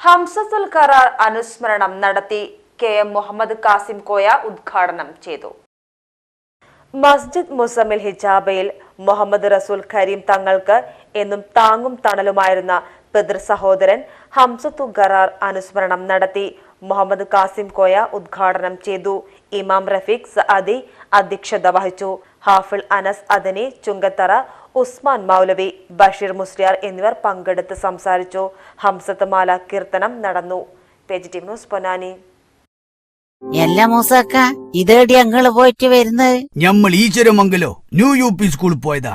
ഹംസത്തുൽ കരാർ അനുസ്മരണം നടത്തി കെ എം മുഹമ്മദ് കാസിം കോയ ഉദ്ഘാടനം ചെയ്തു. മസ്ജിദ് മുസമിൽ ഹിജാബയിൽ മുഹമ്മദ് റസൂൽ കരീം തങ്ങൾക്ക് എന്നും താങ്ങും തണലുമായിരുന്ന പിതൃ സഹോദരൻ ഹംസത്തു ഖറാർ അനുസ്മരണം നടത്തി മുഹമ്മദ് കാസിം കോയ ഉദ്ഘാടനം ചെയ്തു. ഇമാം റഫീഖ് സഅദി അധ്യക്ഷത വഹിച്ചു. ഹാഫിൾ അനസ് അദനി ചുങ്കത്തറ ഉസ്മാൻ മൗലവി ബഷീർ മുസ്ലിയാർ എന്നിവർ പങ്കെടുത്ത് സംസാരിച്ചു. ഹംസത്ത് മാല കീർത്തനം നടന്നു. ന്യൂസ് പൊന്നാനി. എല്ലാ മൂസക്ക ഇതേടി ഞങ്ങൾ പോയിട്ട് വരുന്നത്? ഞമ്മൾ ഈശ്വരമംഗലോ ന്യൂ യു പി സ്കൂളിൽ പോയതാ.